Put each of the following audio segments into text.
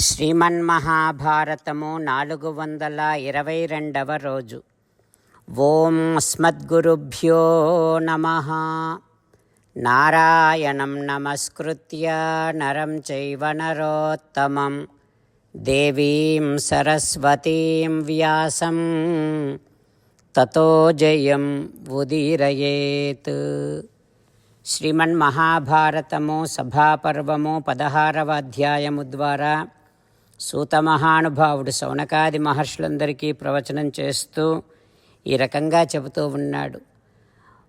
శ్రీమన్మహాభారతము నాలుగు వందల ఇరవై రెండవ రోజు. ఓం అస్మద్గురుభ్యో నమ. నారాయణం నమస్కృత్య నరం చైవ నరోత్తమం. దేవీం సరస్వతీం వ్యాసం. తతో జయం ఉదీరయేత్. శ్రీమన్మహాభారతము సభాపర్వము పదహారవ అధ్యాయము ద్వారా సూత మహానుభావుడు శౌనకాది మహర్షులందరికీ ప్రవచనం చేస్తూ ఈ రకంగా చెబుతూ ఉన్నాడు.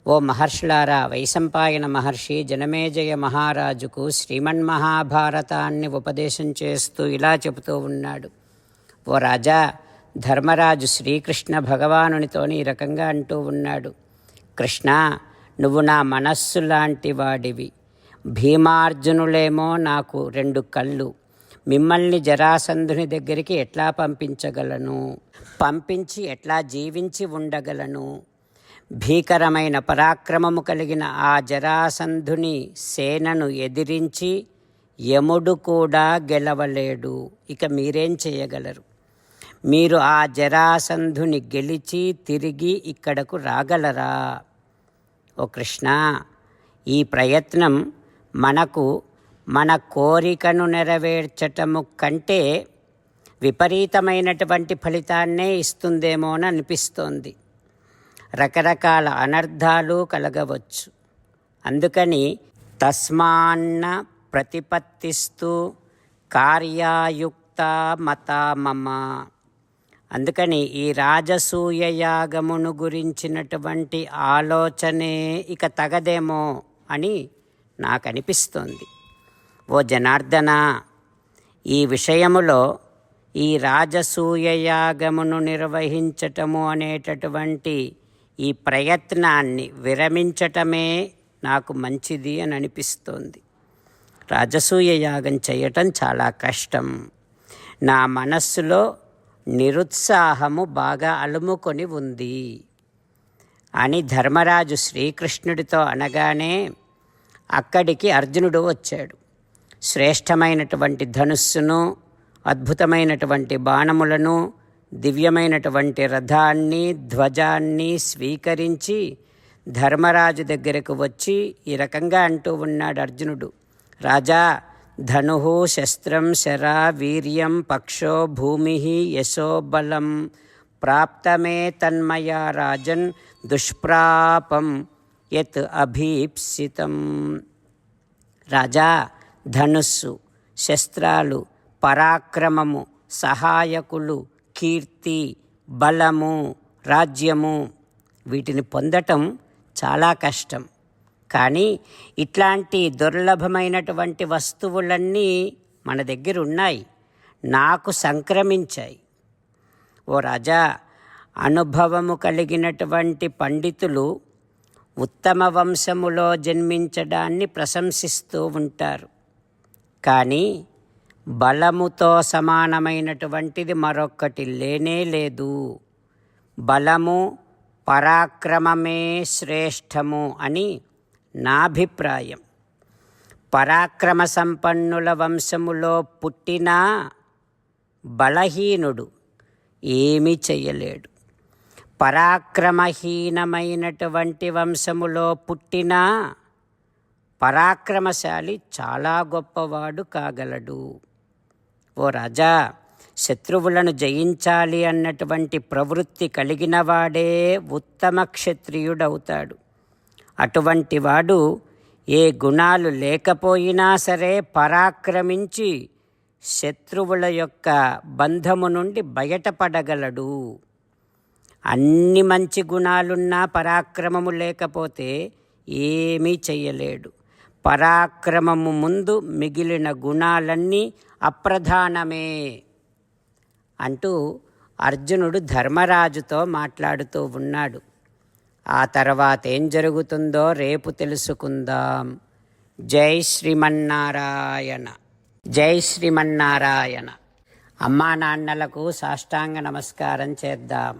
ఓ మహర్షులారా వైశంపాయన మహర్షి జనమేజయ మహారాజుకు శ్రీమన్ మహాభారతాన్ని ఉపదేశం చేస్తూ ఇలా చెబుతూ ఉన్నాడు. ఓ రాజా ధర్మరాజు శ్రీకృష్ణ భగవానునితోని ఈ రకంగా అంటూ ఉన్నాడు. కృష్ణ నువ్వు నా మనస్సు లాంటి వాడివి. భీమార్జునులేమో నాకు రెండు కళ్ళు. మిమ్మల్ని జరాసంధుని దగ్గరికి ఎట్లా పంపించగలను? పంపించి ఎట్లా జీవించి ఉండగలను? భీకరమైన పరాక్రమము కలిగిన ఆ జరాసంధుని సేనను ఎదిరించి యముడు కూడా గెలవలేడు. ఇక మీరేం చేయగలరు? మీరు ఆ జరాసంధుని గెలిచి తిరిగి ఇక్కడకు రాగలరా? ఓ కృష్ణ ఈ ప్రయత్నం మనకు మన కోరికను నెరవేర్చటము కంటే విపరీతమైనటువంటి ఫలితాన్నే ఇస్తుందేమో అని అనిపిస్తోంది. రకరకాల అనర్థాలు కలగవచ్చు. అందుకని తస్మాన్న ప్రతిపత్తిస్తూ కార్యాయుక్త మతామమ అందుకని ఈ రాజసూయ యాగమును గురించినటువంటి ఆలోచనే ఇక తగదేమో అని నాకు అనిపిస్తోంది ఓ జనార్దన ఈ విషయములో ఈ రాజసూయయాగమును నిర్వహించటము అనేటటువంటి ఈ ప్రయత్నాన్ని విరమించటమే నాకు మంచిది అని అనిపిస్తోంది. రాజసూయ యాగం చేయటం చాలా కష్టం. నా మనస్సులో నిరుత్సాహము బాగా అలుముకొని ఉంది అని ధర్మరాజు శ్రీకృష్ణుడితో అనగానే అక్కడికి అర్జునుడు వచ్చాడు. శ్రేష్టమైనటువంటి ధనుస్సును అద్భుతమైనటువంటి బాణములను దివ్యమైనటువంటి రథాన్ని ధ్వజాన్ని స్వీకరించి ధర్మరాజు దగ్గరకు వచ్చి ఈ రకంగా అంటూ ఉన్నాడు అర్జునుడు. రాజా ధను శస్త్రం శరా వీర్యం పక్షో భూమి యశో బలం ప్రాప్తమే తన్మయా రాజన్ దుష్ప్రాపం యత్ అభీప్సితం. రాజా ధనుస్సు శస్త్రాలు పరాక్రమము సహాయకులు కీర్తి బలము రాజ్యము. వీటిని పొందటం చాలా కష్టం. కానీ ఇట్లాంటి దుర్లభమైనటువంటి వస్తువులన్నీ మన దగ్గర ఉన్నాయి. నాకు సంక్రమించాయి. ఓ రాజా అనుభవము కలిగినటువంటి పండితులు ఉత్తమ వంశములో జన్మించడాన్ని ప్రశంసిస్తూ ఉంటారు. కానీ బలముతో సమానమైనటువంటిది మరొక్కటి లేనే లేదు. బలము పరాక్రమమే శ్రేష్టము అని నా అభిప్రాయం. పరాక్రమ సంపన్నుల వంశములో పుట్టినా బలహీనుడు ఏమీ చెయ్యలేడు. పరాక్రమహీనమైనటువంటి వంశములో పుట్టినా పరాక్రమశాలి చాలా గొప్పవాడు కాగలడు. ఓ రాజా శత్రువులను జయించాలి అన్నటువంటి ప్రవృత్తి కలిగిన వాడే ఉత్తమ క్షత్రియుడవుతాడు. అటువంటి వాడు ఏ గుణాలు లేకపోయినా సరే పరాక్రమించి శత్రువుల యొక్క బంధము నుండి బయటపడగలడు. అన్ని మంచి గుణాలున్నా పరాక్రమము లేకపోతే ఏమీ చెయ్యలేడు పరాక్రమము ముందు మిగిలిన గుణాలన్నీ అప్రధానమే అంటూ అర్జునుడు ధర్మరాజుతో మాట్లాడుతూ ఉన్నాడు. ఆ తర్వాత ఏం జరుగుతుందో రేపు తెలుసుకుందాం. జై శ్రీమన్నారాయణ. జై శ్రీమన్నారాయణ. అమ్మా నాన్నలకు సాష్టాంగ నమస్కారం చేద్దాం.